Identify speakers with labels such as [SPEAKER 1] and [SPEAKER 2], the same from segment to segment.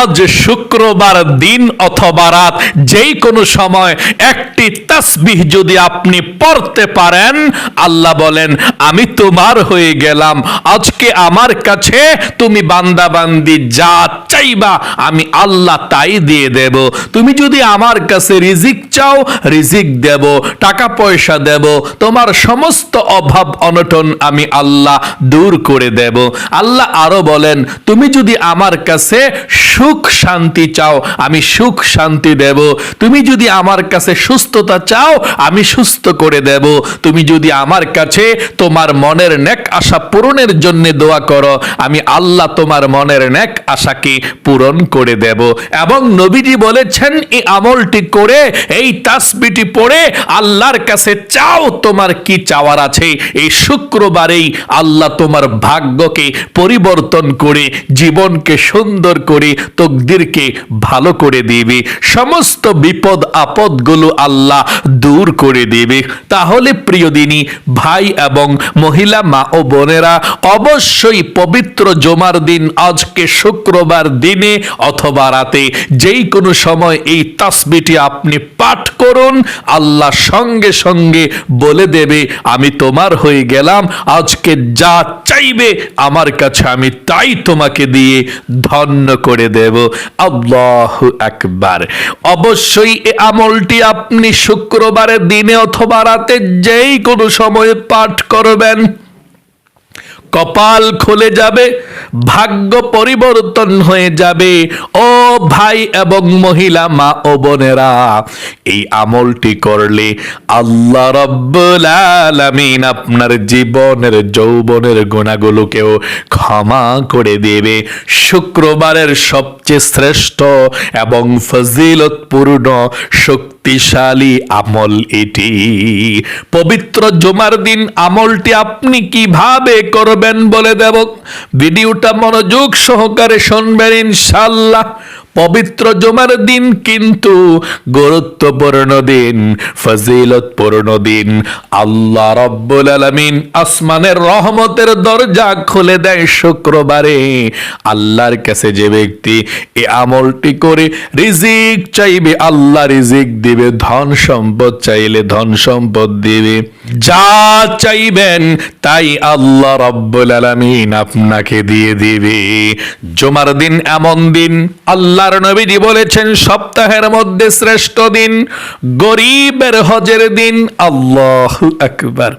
[SPEAKER 1] আজ শুক্রবার দিন অথবা রাত যেই কোনো সময় একটি তাসবিহ যদি আপনি পড়তে পারেন, আল্লাহ বলেন, আমি তোমার হয়ে গেলাম। আজকে আমার কাছে তুমি বান্দা বান্দি যা চাইবা, আমি আল্লাহ তাই দিয়ে দেব। তুমি যদি আমার কাছে রিজিক চাও, রিজিক দেব, টাকা পয়সা দেব, তোমার সমস্ত অভাব অনটন আমি আল্লাহ দূর করে দেব। আল্লাহ আরও বলেন, তুমি যদি আমার কাছে সুখ শান্তি চাও, আমি সুখ শান্তি দেব। তুমি যদি আমার কাছে সুস্থতা চাও, আমি সুস্থ করে দেব। তুমি যদি আমার কাছে তোমার মনের নেক আশা পূরণের জন্য দোয়া করো, আমি আল্লাহ তোমার মনের নেক আশাকে পূরণ করে দেব। এবং নবীজি বলেছেন, এই আমলটি করে, এই তাসবিটি পড়ে আল্লাহর কাছে চাও, তোমার কি চাওয়ার আছে? এই শুক্রবারেই আল্লাহ তোমার ভাগ্যকে পরিবর্তন করে, জীবনকে সুন্দর করে তকদিরকে ভালো করে দিবে। সমস্ত বিপদ আপদগুলো আল্লাহ দূর করে দিবে। তাহলে প্রিয় দিনী, ভাই এবং মহিলা, মা ও বোনেরা, অবশ্যই পবিত্র জমার দিন আজকে শুক্রবার দিনে অথবা রাতে যেই কোনো সময় এই তাসবিটি আপনি পাঠ করুন, আল্লাহ সঙ্গে সঙ্গে বলে দেবে, আমি তোমার হয়ে গেলাম, আজকে যা চাইবে আমার কাছে আমি তাই তোমাকে দিয়ে ধন্য করে দেব, আল্লাহ একবার অবশ্যই এ আমলটি আপনি শুক্রবারের দিনে অথবা রাতে যেই কোনো সময়ে পাঠ করবেন। কপাল খুলে যাবে ভাগ্য পরিবর্তন হয়ে যাবে, ও ভাই এবং মহিলা, মা ও বোনেরা। এই আমলটি করলে আল্লাহ রব্বুল আপনার জীবনের, যৌবনের গুণাগুলোকেও ক্ষমা করে দেবে। শুক্রবারের সবচেয়ে শ্রেষ্ঠ এবং ফজিলতপূর্ণ শক্তিশালী আমল এটি। পবিত্র জমার দিন আমলটি আপনি কীভাবে করবেন বলে দেব? ভিডিওটা মনোযোগ সহকারে শুনবেন ইনশাল্লাহ পবিত্র জমার দিন কিন্তু গুরুত্বপূর্ণ দিন, ফজিলতপূর্ণ দিন। আল্লাহ রব্বুল আলামিন আসমানের রহমতের দরজা খুলে দেয় শুক্রবারে। আল্লাহর কাছে যে ব্যক্তি এ আমলটি করে রিজিক চাইবে, আল্লাহ রিজিক দিবে, ধন সম্পদ চাইলে ধন সম্পদ দিবে। যা চাইবেন তাই আল্লাহ রব্বুল আলামিন আপনাকে দিয়ে দিবে। জমার দিন এমন দিন আল্লাহর নবীজি বলেছেন, সপ্তাহের মধ্যে শ্রেষ্ঠ দিন গরিবের হজের দিন আল্লাহ আকবার।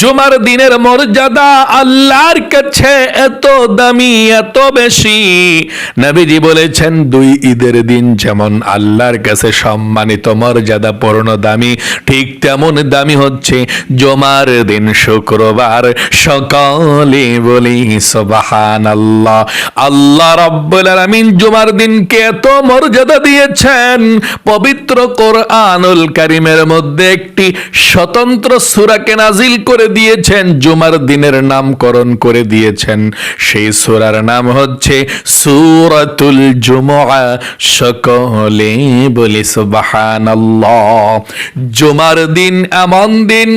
[SPEAKER 1] জুমার দিনের মর্যাদা আল্লাহর কাছে এত দামি, এত বেশি। নবীজি বলেছেন, দুই ঈদের দিন যেমন আল্লাহর কাছে সম্মানিত মর্যাদা পূর্ণ দামি, ঠিক তেমন দামি হচ্ছে জমার দিন শুক্রবার। সকালে বলি সুবাহান আল্লাহ আল্লাহ রব্বুল আলামিন জুমার দিনকে এত মর্যাদা দিয়েছেন। পবিত্র কোরআনুল কারিমের মধ্যে একটি স্বতন্ত্র সূরাকে নাজিল করে দিয়েছেন, জুমার দিনের নামকরণ করে দিয়েছেন। সেই সুরার নাম হচ্ছে সূরাতুল জুমআ। সকলে বলি সুবহানাল্লাহ। জুমার দিন এমন দিন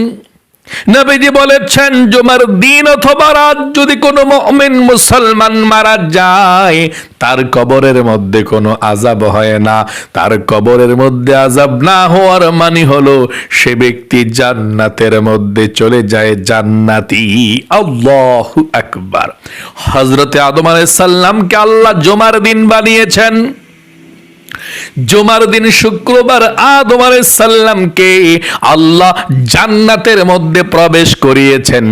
[SPEAKER 1] নবীজি বলেছেন, জুমার দিন অথবা রাত যদি কোনো মুমিন মুসলমান মারা যায়, তার কবরের মধ্যে কোনো আজাব হয় না। তার কবরের মধ্যে আজাব না হওয়ার মানে হলো, সে ব্যক্তি জান্নাতের মধ্যে চলে যায় জান্নাতি। আল্লাহু আকবার। হযরতে আদম আলাইহিস সালামকে আল্লাহ জুমার দিন বানিয়েছেন। জুমার দিন শুক্রবার আদম সাল্লামকে আল্লাহ জান্নাতের মধ্যে প্রবেশ করিয়েছেন।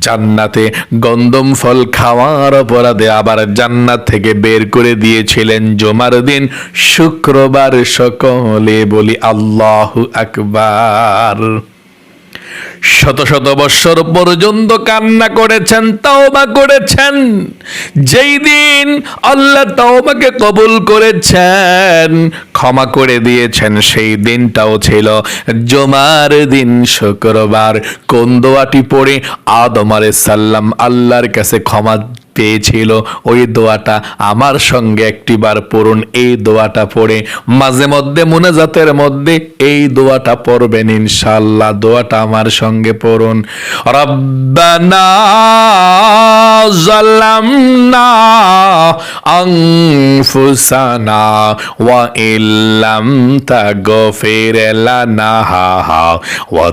[SPEAKER 1] জান্নাতে গন্ধম ফল খাওয়ার অপরাধে আবার জান্নাত থেকে বের করে দিয়েছিলেন জুমার দিন শুক্রবার সকলে বলি আল্লাহ আকবার। শত শত বৎসর পর্যন্ত কান্না করেছেন, তাওবা করেছেন। যেই দিন আল্লাহ তাওবাকে কবুল করেছেন, ক্ষমা করে দিয়েছেন, সেই দিনটাও ছিল জমার দিন, শুক্রবার। কোন দোয়াটি পড়ে আদম আলাইহিস সাল্লাম আল্লাহর কাছে ক্ষমা পেয়েছিল। ওই দোয়াটা আমার সঙ্গে একটিবার পড়ুন, এই দোয়াটা পড়ে। মাঝে মধ্যে, মুনাজাতের মধ্যে এই দোয়াটা পড়বেন ইনশাল্লাহ দোয়াটা আমার সঙ্গে পড়ুন। রব্বানা জালামনা ওয়া লানা ওয়া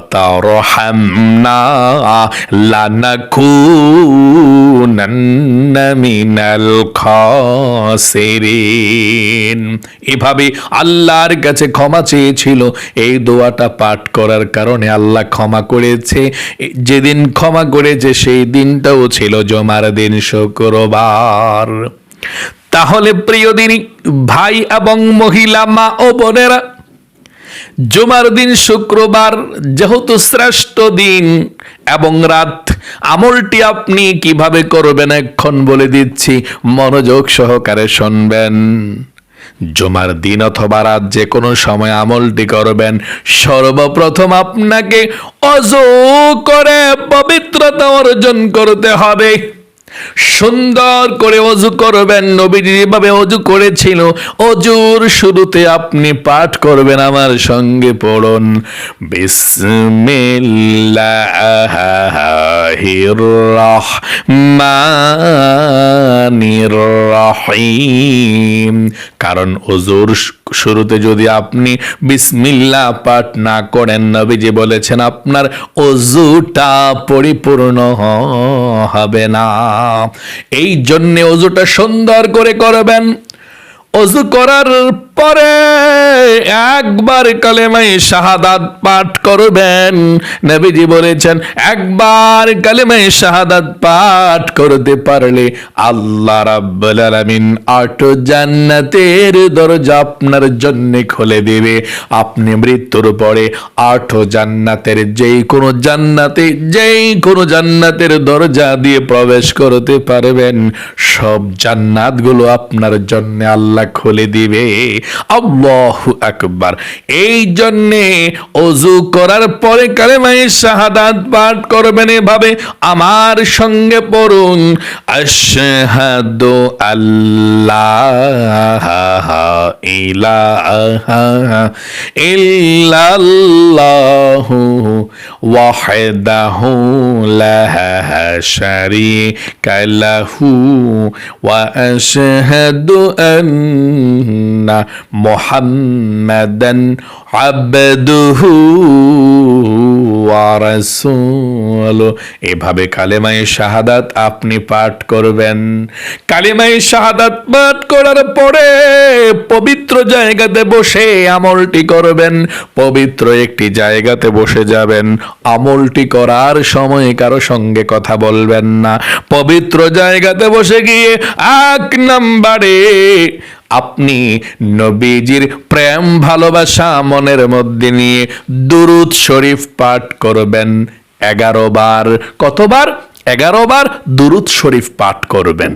[SPEAKER 1] মিনাল খাসিরিন এভাবে আল্লাহর কাছে ক্ষমা চেয়েছিল। এই দোয়াটা পাঠ করার কারণে আল্লাহ ক্ষমা করেছে। যেদিন ক্ষমা করেছে, সেই দিনটাও ছিল জমার দিন শুক্রবার। তাহলে প্রিয় দিনী, ভাই এবং মহিলা, মা ও বোনেরা জুমার দিন শুক্রবার যেহেতু শ্রেষ্ঠ দিন এবং রাত, আমলটি আপনি কীভাবে করবেন এখন বলে দিচ্ছি, মনোযোগ সহকারে শুনবেন। জুমার দিন অথবা রাত যে কোনো সময় আমলটি করবেন, সর্বপ্রথম আপনাকে অজু করে পবিত্রতা অর্জন করতে হবে। সুন্দর করে অজু করবেন নবীজি যেভাবে অজু করেছিল, অজুর শুরুতে আপনি পাঠ করবেন, আমার সঙ্গে পড়ুন। রহিম। কারণ অজুর শুরুতে যদি আপনি বিসমিল্লাহ পাঠ না করেন, নবীজি বলেছেন, আপনার অজুটা পরিপূর্ণ হবে না। এই জন্যে অজুটা সুন্দর করে করবেন। অজু করার পরে একবার কালেমাই শাহাদাত পাঠ করবেন। নবীজি বলেছেন, একবার কালেমাই শাহাদাত পাঠ করতে পারলে আল্লাহ রাব্বুল আলামিন আট জান্নাতের দরজা আপনার জন্য খুলে দেবে। আপনি মৃত্যুর পরে আট জান্নাতের যেই কোনো জান্নাতে যেই কোনো জান্নাতের দরজা দিয়ে প্রবেশ করতে পারবেন। সব জান্নাতগুলো আপনার জন্য আল্লাহ খুলে দিবে। আকবার। এই জন্যে অজু করার পরে কালেমাই শাহাদাত পাঠ করবেন এভাবে, আমার সঙ্গে পড়ুন, আশহাদু আল্লাহ ইলাহা ইল্লাল্লাহু ওয়াহদাহু লা শারীকা ওয়া আশহাদু আন্না মুহাম্মাদান আবদুহু ওয়া রাসূলুহু এভাবে কালেমায়ে শাহাদাত আপনি পাঠ করবেন। কালেমায়ে শাহাদাত পাঠ করার পরে পবিত্র জায়গাতে বসে আমলটি করবেন। পবিত্র একটি জায়গাতে বসে যাবেন। আমলটি করার সময় কারও সঙ্গে কথা বলবেন না। পবিত্র জায়গাতে বসে গিয়ে এক নম্বরে আপনি নবীজির প্রেম ভালোবাসা মনের মধ্যে নিয়ে দুরুদ শরীফ পাঠ করবেন এগারো বার। কতবার? এগারো বার দুরুদ শরীফ পাঠ করবেন।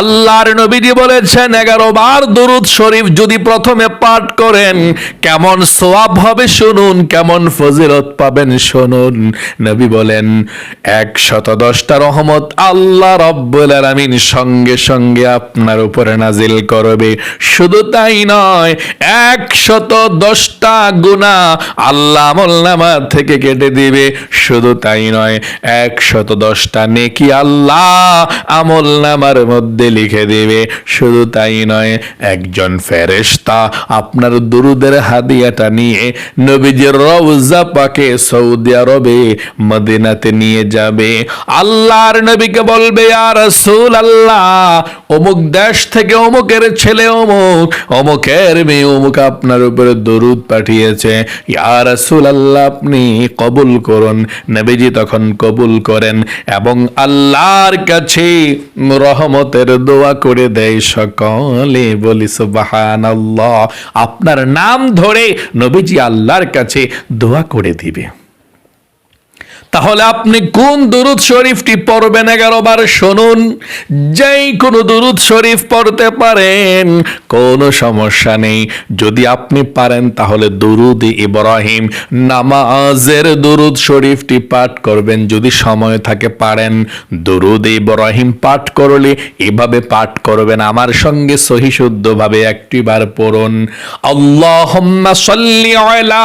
[SPEAKER 1] আল্লাহর নবীজি বলেছেন, এগারো বার দুরুদ শরীফ যদি প্রথমে পাঠ করেন, কেমন সোয়াব হবে শুনুন, কেমন ফজিলত পাবেন শুনুন। নবী বলেন একশত দশটা রহমত আল্লাহ রব্বুল আলামিন সঙ্গে সঙ্গে আপনার উপরে নাজিল করবে। শুধু তাই নয় একশত দশটা গুণা আল্লাহ আমলনামা থেকে কেটে দিবে। শুধু তাই নয় একশত দশটা নেকি আল্লাহ আমল নামার মধ্যে লিখে দেবে? শুধু তাই নয়, একজন ফেরেশতা আপনার দুরুদের হাদিয়াটা নিয়ে নবীজির রওজা পাকে সৌদি আরবে মদিনাতে নিয়ে যাবে। আল্লাহর নবীকে বলবে আর রাসূল আল্লাহ অমুক দেশ থেকে অমুকের ছেলে অমুক, অমুকের মেয়ে অমুক আপনার উপরে দরুদ পাঠিয়েছে। ইয়া রাসূল আল্লাহ আপনি কবুল করুন। নবীজি তখন কবুল করেন এবং আল্লাহর কাছে রহমতের দোয়া করে দেয় সকলে। বলি সুবাহান আপনার নাম ধরে নবীজি আল্লাহর কাছে দোয়া করে দিবে। তাহলে আপনি কোন দুরুদ শরীফটি পড়বেন এগারো বার শুনুন। যেই কোনো দুরুদ শরীফ পড়তে পারেন, কোনো সমস্যা নেই। যদি আপনি পারেন, তাহলে দুরুদ ইব্রাহিম নামাজের দুরুদ শরীফটি পাঠ করবেন। যদি সময় থাকে, পারেন। দুরুদ ইব্রাহিম পাঠ করলে এভাবে পাঠ করবেন। আমার সঙ্গে সহি শুদ্ধভাবে একটি বার পড়ুন। আল্লাহুম্মা সাল্লি আলা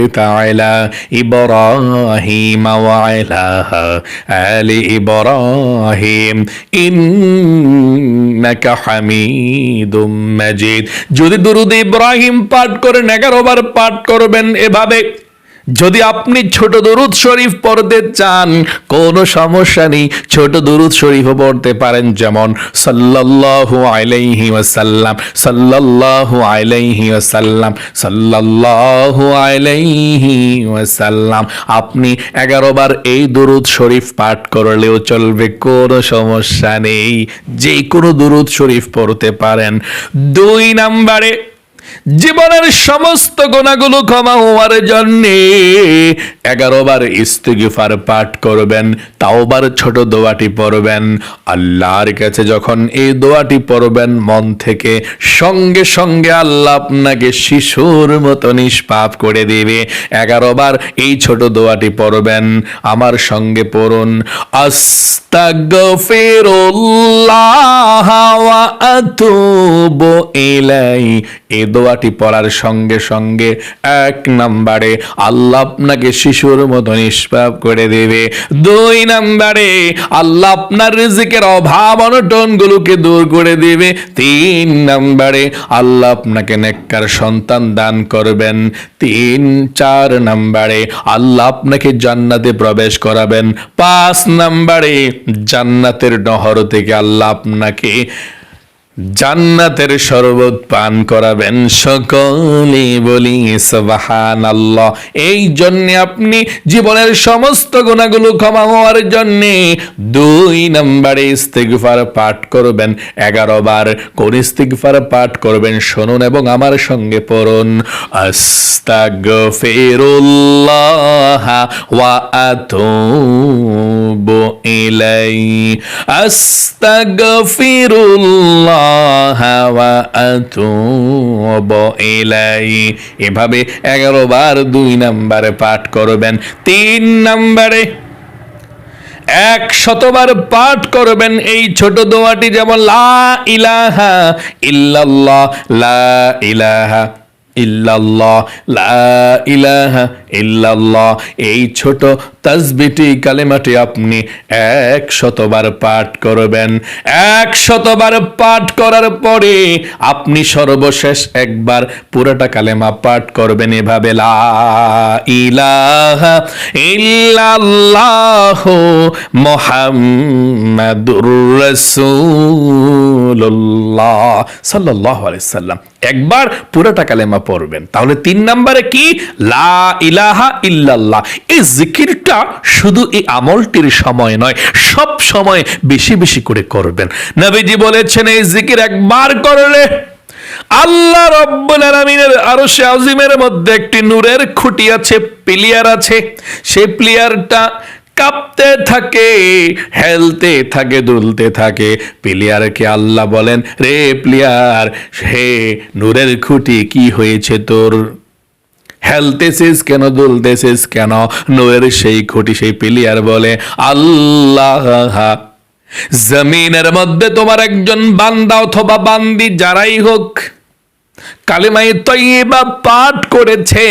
[SPEAKER 1] باركت على إبراهيم وعلى آل إبراهيم إنك حميد مجيد যদি দুরুদ ইব্রাহিম পাঠ করেন এগারো বার পাঠ করবেন এভাবে যদি আপনি ছোট দরুদ শরীফ পড়তে চান, কোনো সমস্যা নেই। ছোট দরুদ শরীফও পড়তে পারেন যেমন সাল্লাল্লাহু আলাইহি ওয়াসাল্লাম, সাল্লাল্লাহু আলাইহি ওয়াসাল্লাম, সাল্লাল্লাহু আলাইহি ওয়াসাল্লাম। আপনি এগারো বার এই দরুদ শরীফ পাঠ করলেও চলবে, কোনো সমস্যা নেই। যে কোনো দরুদ শরীফ পড়তে পারেন। দুই নাম্বারে জীবনের সমস্ত গোনাগুলো ক্ষমা হওয়ার জন্য এগারো বার ইস্তিগফার পাঠ করবেন, তাওবার ছোট দোয়াটি পড়বেন। আল্লাহর কাছে যখন এই দোয়াটি পড়বেন, মন থেকে সঙ্গে সঙ্গে আল্লাহ আপনাকে শিশুর মতো নিষ্পাপ করে দেবে। এগারো বার এই ছোট দোয়াটি পড়বেন, আমার সঙ্গে পড়ুন। আস্তাগফিরুল্লাহ ওয়া আতুবু ইলাই এই দোয়াটি পড়ার সঙ্গে সঙ্গে এক নম্বরে আল্লাহ আপনাকে শিশুর মতো নিষ্পাপ করে দেবে। দুই নম্বরে আল্লাহ আপনার রিজিকের অভাব অনটন গুলোকে দূর করে দেবে। তিন নম্বরে আল্লাহ আপনাকে নেককার সন্তান দান করবেন। তিন, চার নম্বরে আল্লাহ আপনাকে জান্নাতে প্রবেশ করাবেন। পাঁচ নম্বরে জান্নাতের নহর থেকে আল্লাহ আপনাকে জান্নাতের শরবত পান করাবেন সকলে বলি সুবহান আল্লাহ এই জন্য আপনি জীবনের সমস্ত গুণাগুলো ক্ষমা হওয়ার জন্য দুই নম্বরে ইস্তিগফার পাঠ করবেন, এগারো বার কোন ইস্তিগফার পাঠ করবেন, শুনুন এবং আমার সঙ্গে পড়ুন। আস্তাগফিরুল্লাহ ওয়া আতুবু ইলাই আস্তাগফিরুল্লাহ এভাবে এগারো বার দুই নম্বরে পাঠ করবেন, তিন নম্বরে এক শতবার পাঠ করবেন। এই ছোট দোয়াটি যেমন, লা ইলাহা ইল্লাল্লাহ, লা ইলাহা ইল্লাল্লাহ, লা ইলাহা ইল্লাল্লাহ, এই ছোট তাসবিটি কালেমাটি আপনি এক শতবার পাঠ করবেন। এক শতবার পাঠ করার পরে আপনি সর্বশেষ একবার পুরোটা কালেমা পাঠ করবেন এভাবে, লা ইলাহা ইল্লাল্লাহ মুহাম্মাদুর রাসূলুল্লাহ সাল্লাল্লাহু আলাইহি সাল্লাম। একবার পুরোটা কালেমা পড়বেন। তাহলে তিন নম্বরে কি? লা ইলাহা ইল্লাল্লাহ। এই জিকিরটা শুধু এই আমলটির সময় নয়, সব সময় বেশি বেশি করে করবেন। নবীজি বলেছেন, এই জিকির একবার করলে আল্লাহ রব্বুল আলামিনের আজিমের মধ্যে একটি নূরের খুঁটি আছে, প্লেয়ার আছে। সেই প্লেয়ারটা কাঁপতে থাকে, হেলতে থাকে, দুলতে থাকে। প্লেয়ারকে আল্লাহ বলেন, রে প্লেয়ার, হে নূরের খুঁটি, কি হয়েছে তোর? হেলতেছিস কেন, দুলতেছিস কেন? নোয়ের সেই খুঁটি, সেই প্লেয়ার বলে, আল্লাহ, জমিনের মধ্যে তোমার একজন বান্দা অথবা বান্দি যারাই হোক, কালেমাই তৈবা পাঠ করেছে।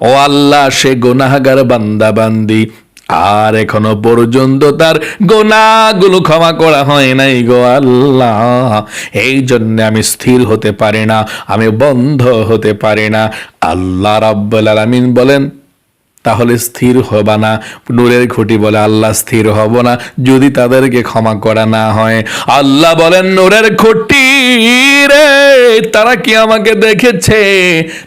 [SPEAKER 1] ও আল্লাহ, সে গুনাহাগার বান্দা, বান্দি। আর এখনও পর্যন্ত তার গোনাগুলো ক্ষমা করা হয় নাই গো আল্লাহ। এই জন্য আমি স্থির হতে পারি না, আমি বন্ধ হতে পারি না। আল্লাহ রাব্বুল আলামিন বলেন তাহলে স্থির হবে না। নূরের খুঁটি বলে, আল্লাহ স্থির হব না। যদি তাদেরকে ক্ষমা করা না হয়। আল্লাহ বলেন, নূরের খুঁটি রে, তারা কি আমাকে দেখেছে?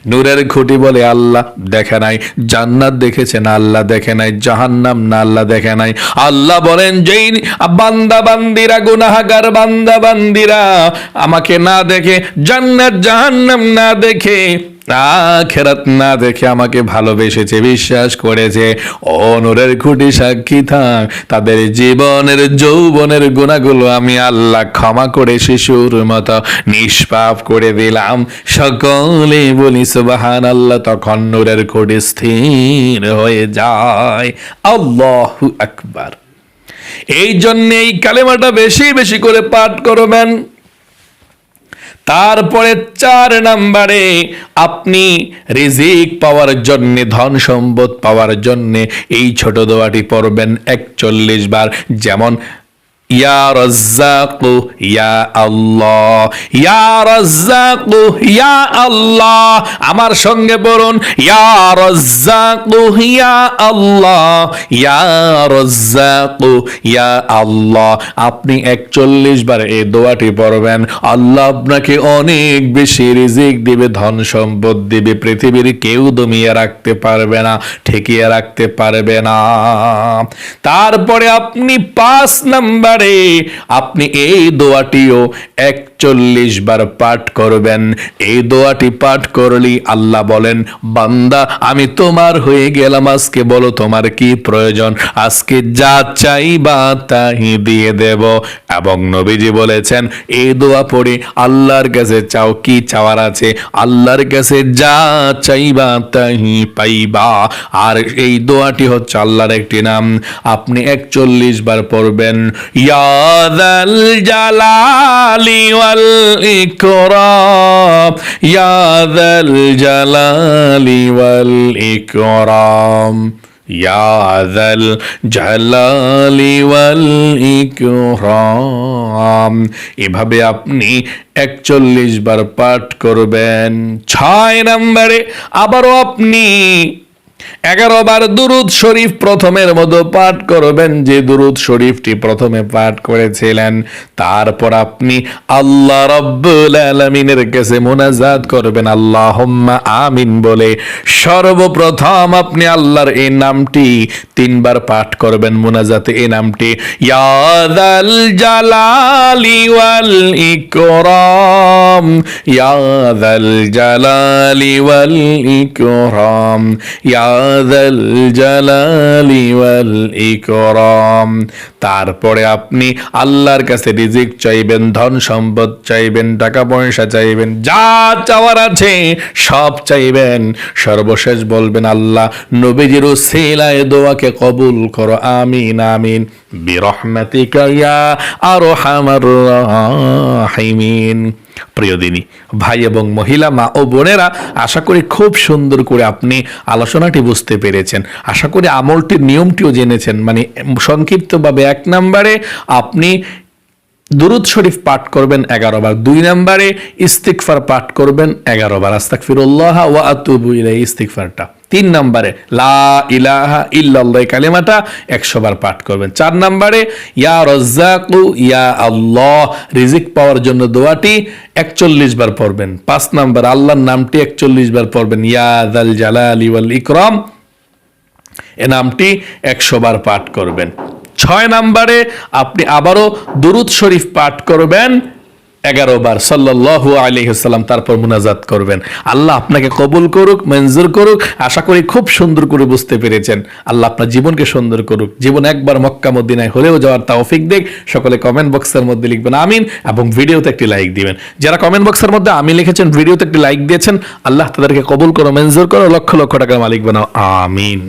[SPEAKER 1] নূরের খুঁটি বলে, আল্লাহ দেখে নাই। জান্নাত দেখেছে না, আল্লাহ দেখে নাই। জাহান্নাম না, আল্লাহ দেখে নাই। আল্লাহ বলেন, যেই বান্দা বান্দিরা, গুনাহাগার বান্দা বান্দিরা আমাকে না দেখে, জান্নাত জাহান্নাম না দেখে আখেরাত না দেখে আমাকে ভালোবেসেছে, বিশ্বাস করেছে। অনুরের খুঁটি সাক্ষী থাক, তাদের জীবনের যৌবনের গুণাগুলো আমি আল্লাহ ক্ষমা করে শিশুর মতো নিষ্পাপ করে দিলাম। সকলে বলি সুবাহান আল্লাহ তখন নূরের খুঁটি স্থির হয়ে যায়। আল্লাহু আকবার। এই জন্য এই কালেমাটা বেশি বেশি করে পাঠ করবেন। তারপরে চার নাম্বারে আপনি রিজিক পাওয়ার জন্যে, ধন সম্পদ পাওয়ার জন্যে এই ছোট দোয়াটি পড়বেন একচল্লিশ বার। যেমন ইয়া রাজ্জাকু ইয়া আল্লাহ ইয়া রাজ্জাকু ইয়া আল্লাহ আমার সঙ্গে বলুন ইয়া রাজ্জাকু ইয়া আল্লাহ ইয়া রাজ্জাকু ইয়া আল্লাহ আপনি একচল্লিশ বার এই দোয়াটি পড়বেন। আল্লাহ আপনাকে অনেক বেশি রিজিক দিবে, ধন সম্পদ দিবে, পৃথিবীর কেউ দমিয়ে রাখতে পারবে না, ঠেকিয়ে রাখতে পারবে না। তারপরে আপনি পাঁচ নাম্বারে আপনি এই দোয়াটিও একচল্লিশ বার পাঠ করবেন। এই দোয়াটি পাঠ করলি আল্লাহ বলেন, বান্দা, আমি তোমার হয়ে গেলাম। আজকে বলো তোমার কি প্রয়োজন? আজকে যা চাইবা তাই দিয়ে দেব। এবং নবীজি বলেছেন, এই দোয়া পড়ে আল্লাহর কাছে চাও কি চাওয়ার আছে? আল্লাহর কাছে যা চাইবা তাই পাইবা। আর এই দোয়াটি হচ্ছে আল্লাহর একটি নাম। আপনি একচল্লিশ বার পড়বেন। ইয়াদাল জালালি ইকরাম ইয়াদাল জালালি ইকরাম ইয়াদাল জালালি ইকরাম। এভাবে আপনি একচল্লিশ বার পাঠ করবেন। ছয় নম্বরে আবারও আপনি এগারো বার দুরুদ শরীফ প্রথমের মতো পাঠ করবেন। যে দুরুদ শরীফটি প্রথমে পাঠ করেছিলেন, তারপর আপনি আল্লাহ রব্বুল আলমিনের কাছে মোনাজাত করবেন। আল্লাহ আমিন বলে সর্বপ্রথম আপনি আল্লাহর এই নামটি তিনবার পাঠ করবেন। মোনাজাতে এই নামটি ইয়াদাল জালালি ওয়াল ইকরাম ইয়াদাল জালালি ওয়াল ইকরাম ইয়াদাল জালালি ওয়াল ইকরাম তারপরে আপনি আল্লাহর কাছে রিজিক চাইবেন, ধন সম্পদ চাইবেন, টাকা পয়সা চাইবেন, যা চাওয়ার আছে সব চাইবেন। সর্বশেষ বলবেন, আল্লাহ নবীজির সেলায় দোয়াকে কবুল করো, আমিন আমিন। বিরহমাতিকা ইয়া আরহামার রাহিমিন। প্রিয় দিনী, ভাই এবং মহিলা, মা ও বোনেরা, আশা করি খুব সুন্দর করে আপনি আলোচনাটি বুঝতে পেরেছেন। আশা করি আমলটির নিয়মটিও জেনেছেন মানে সংক্ষিপ্তভাবে এক নম্বরে আপনি দুরুদ শরীফ পাঠ করবেন এগারো বার। দুই নম্বরে ইস্তিকফার পাঠ করবেন এগারো বার। আস্তাক ফিরুল্লাহ ওয়া আতুবু ইলাই ইস্তিকফারটা তিন নম্বরে লা ইলাহা ইল্লাল্লাহ কালিমাটা একশো বার পাঠ করবেন। চার নম্বরে ইয়া রজ্জাকু, ইয়া আল্লাহ, রিজিক পাওয়ার জন্য দোয়াটি একচল্লিশ বার পড়বেন। পাঁচ নম্বর আল্লাহর নামটি একচল্লিশ বার পড়বেন। ইয়া দাল জালালি ওয়াল ইকরাম, এ নামটি একশো বার পাঠ করবেন। ছয় নম্বরে আপনি আবারও দুরুদ শরীফ পাঠ করবেন। এগারো বার সাল্লাহু আলহিহাল্লাম তারপর মুনাজাত করবেন। আল্লাহ আপনাকে কবুল করুক, মঞ্জুর করুক। আশা করি খুব সুন্দর করে বুঝতে পেরেছেন। আল্লাহ আপনার জীবনকে সুন্দর করুক। জীবন একবার মক্কা মদিনায় হলেও যাওয়ার তৌফিক দেখ সকলে কমেন্ট বক্সের মধ্যে লিখবেন আমিন এবং ভিডিওতে একটি লাইক দিবেন। যারা কমেন্ট বক্সের মধ্যে আমি লিখেছেন, ভিডিওতে একটি লাইক দিয়েছেন, আল্লাহ তাদেরকে কবুল করো, মঞ্জুর করো, লক্ষ লক্ষ টাকার মালিক বানাও। আমিন।